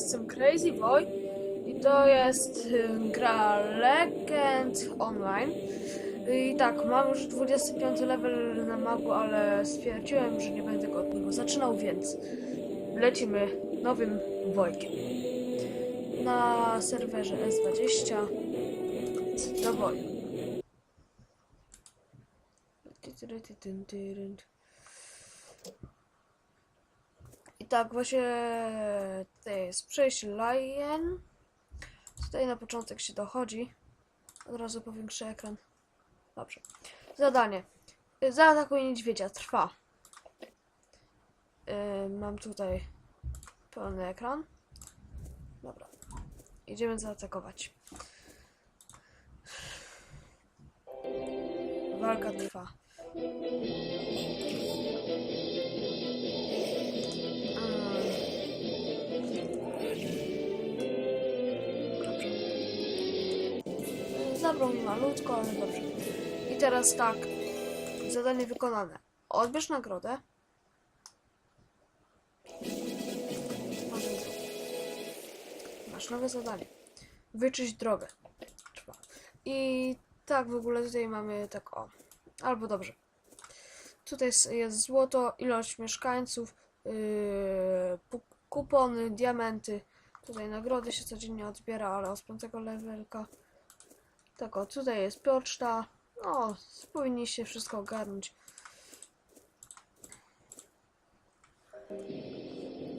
Jestem Crazy Boy i to jest gra Legend Online. I tak, mam już 25 level na magu, ale stwierdziłem, że nie będę go od niego zaczynał, więc lecimy nowym Wojkiem. Na serwerze S20 do boju. I tak, właśnie tutaj jest przejście Lion. Tutaj na początek się dochodzi. Od razu powiększę ekran. Dobrze. Zadanie. Zaatakuj niedźwiedzia. Trwa. Yy, mam tutaj pełny ekran. Dobra. Idziemy zaatakować. Walka trwa. Zabrał mi malutko, ale dobrze. I teraz tak. Zadanie wykonane. Odbierz nagrodę. Masz nowe zadanie. Wyczyść drogę. I tak w ogóle tutaj mamy tak o. Albo dobrze. Tutaj jest, złoto, ilość mieszkańców, yy, kupony, diamenty. Tutaj nagrody się codziennie odbiera, ale od piątego levelka. Tak o, tutaj jest poczta. O, powinniście wszystko ogarnąć.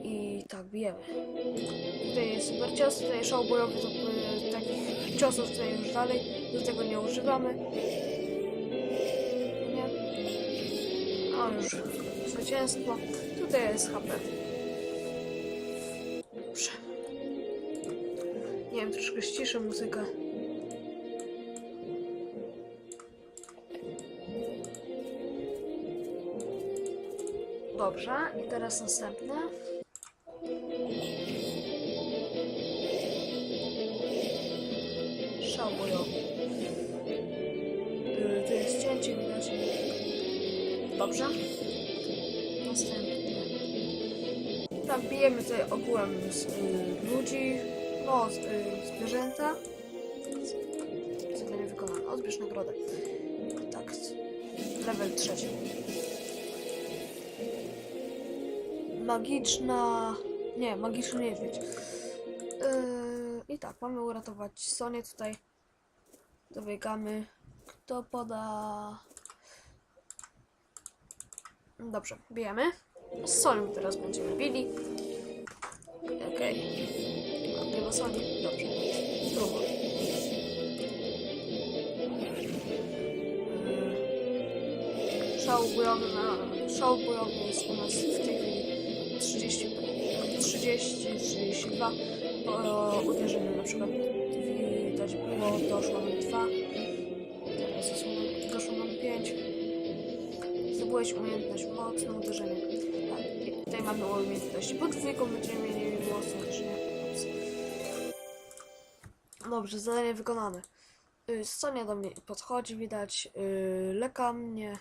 I tak, bijemy. Tutaj jest super cios, tutaj szał bojowy, to y, takich ciosów tutaj już dalej. Do tego nie używamy. Nie. O, już zwycięstwo. Tutaj jest HP. Dobrze. Nie wiem, troszkę ściszę muzykę. Dobrze, i teraz następne. Szał bojowy. Yy, To jest cięcie, widać. Dobrze. Następne. Tak, bijemy tutaj ogółem z, y, ludzi, no, z, y, zwierzęta. Zadanie wykonane. Odbierz nagrodę. Tak, level trzeci. Magiczna... Nie, magiczny niedźwiedź. Yy, I tak, mamy uratować Sonię tutaj. Dobiegamy. Kto poda... Dobrze, bijemy. Z Sonią teraz będziemy bili. Okej. Okay. Nie ma Soni. Dobrze. Spróbuj. Yy, Szał bojowy na... Szał bojowy jest u nas w tej chwili 30, 30 32 po uderzeniu na przykład widać było, doszło nam 2 teraz doszło nam 5 zdobyłeś umiejętność mocne uderzenie. Tak, tutaj mamy umiejętność pod dwójką będziemy mieli mocne uderzenie. Dobrze, zadanie wykonane. Y, Sonia do mnie podchodzi, widać y, leka mnie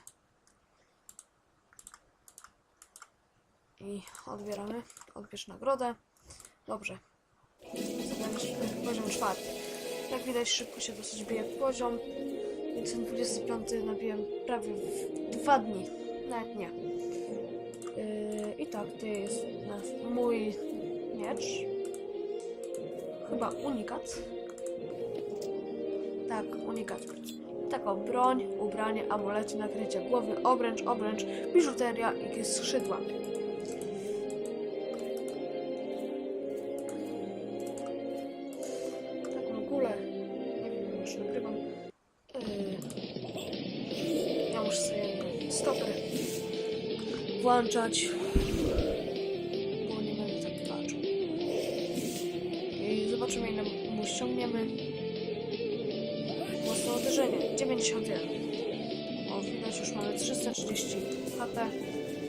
i odbieramy. Odbierz nagrodę. Dobrze. Poziom czwarty. Jak widać szybko się dosyć bije poziom. Więc ten 25 nabiłem prawie w dwa dni. Nawet nie. Yy, I tak, to jest mój miecz. Chyba unikat. Tak, unikat. Taka broń, ubranie, amulety, nakrycie głowy, obręcz, obręcz, biżuteria i skrzydła. Stoper włączać, bo nie będę tak patrzył. I zobaczymy ile mu ściągniemy. Mocne uderzenie, 91. O, widać już mamy 330 HP.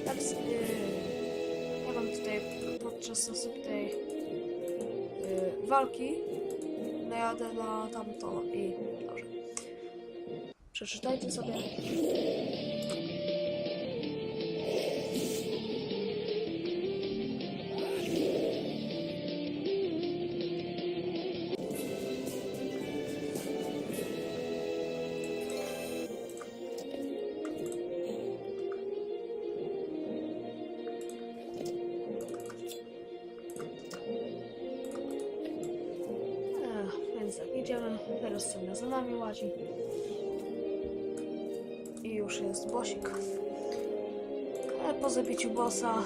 Tak, yy, ja mam tutaj podczas następnej yy, walki najadę na tamto i dobrze. Przeczytajcie sobie. Idziemy, teraz sobie za nami łazi. I już jest bosik. E, Po zabiciu bossa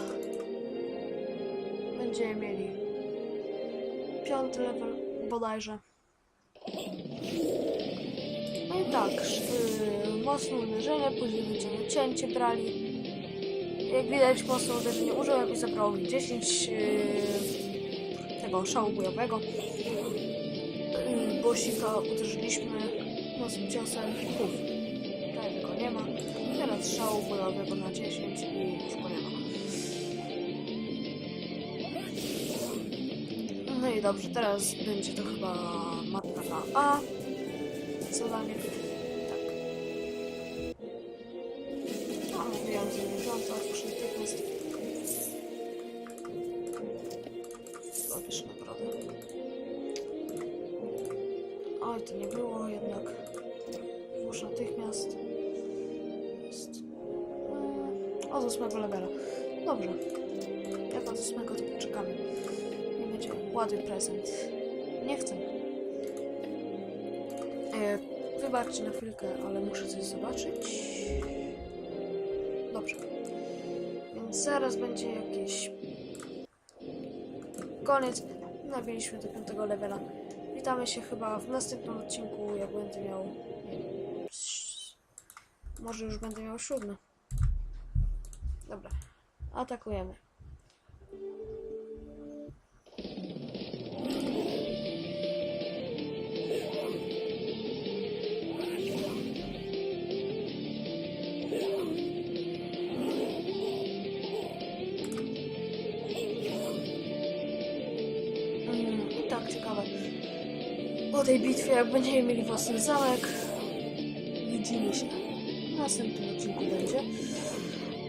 będziemy mieli piąty level bodajże. No i tak, yy, mocne uderzenie, później będziemy cięcie brali. Jak widać mocne uderzenie użyłem i zabrało mi 10 yy, tego szału bojowego bosika uderzyliśmy no, z ciosem puf. Tutaj go nie ma. Teraz strzału polowego na 10 i już go. No i dobrze, teraz będzie to chyba matka na A. Zadanie. Tak. No, mówiłam, że nie rządzę, otwórz 15 to nie było jednak. Włóż natychmiast. Jest. Od ósmego levela. Dobrze. Jak od ósmego to poczekamy. Nie będzie ładny prezent. Nie chcę. E, wybaczcie na chwilkę, ale muszę coś zobaczyć. Dobrze. Więc zaraz będzie jakiś koniec. Nabiliśmy do piątego levela. Witamy się chyba w następnym odcinku, jak będę miał. Może już będę miał siódmy. Dobra. Atakujemy. Tej bitwie, jak będziemy mieli własny zamek, widzimy się. W następnym odcinku będzie.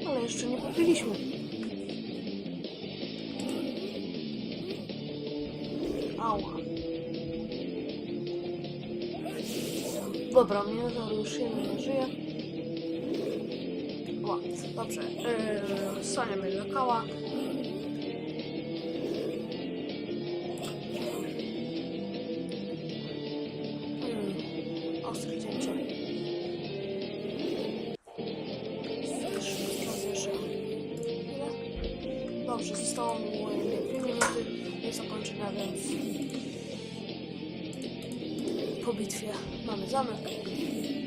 Ale jeszcze nie popiliśmy. Ała. Dobra, Minotaur już jeden nie żyje. O, dobrze. Yy, Sonia mnie lekała. Dobrze, zostało e, dwie minuty do zakończenia, więc po bitwie mamy zamek.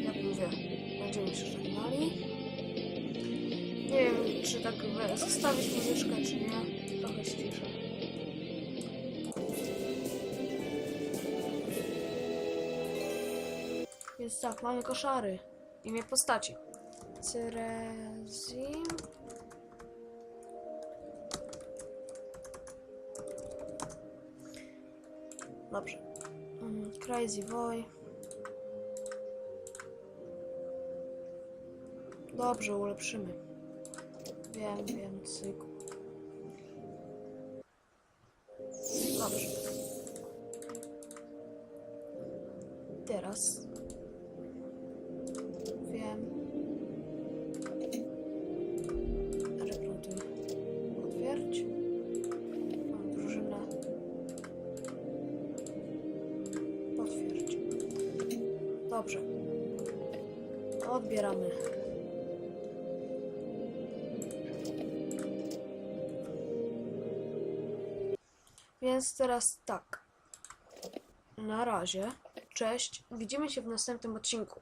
Jak mówię, będziemy się żegnali. Nie wiem, czy tak zostawić muzyczkę, czy nie. Trochę ściszę. Więc tak, mamy koszary. Imię postaci. Cerezi. Dobrze. Mm, Crazy Boy. Dobrze, ulepszymy. Wiem, wiem, cyk. Dobrze. Teraz Dobrze. Odbieramy. Więc teraz tak. Na razie. Cześć. Widzimy się w następnym odcinku.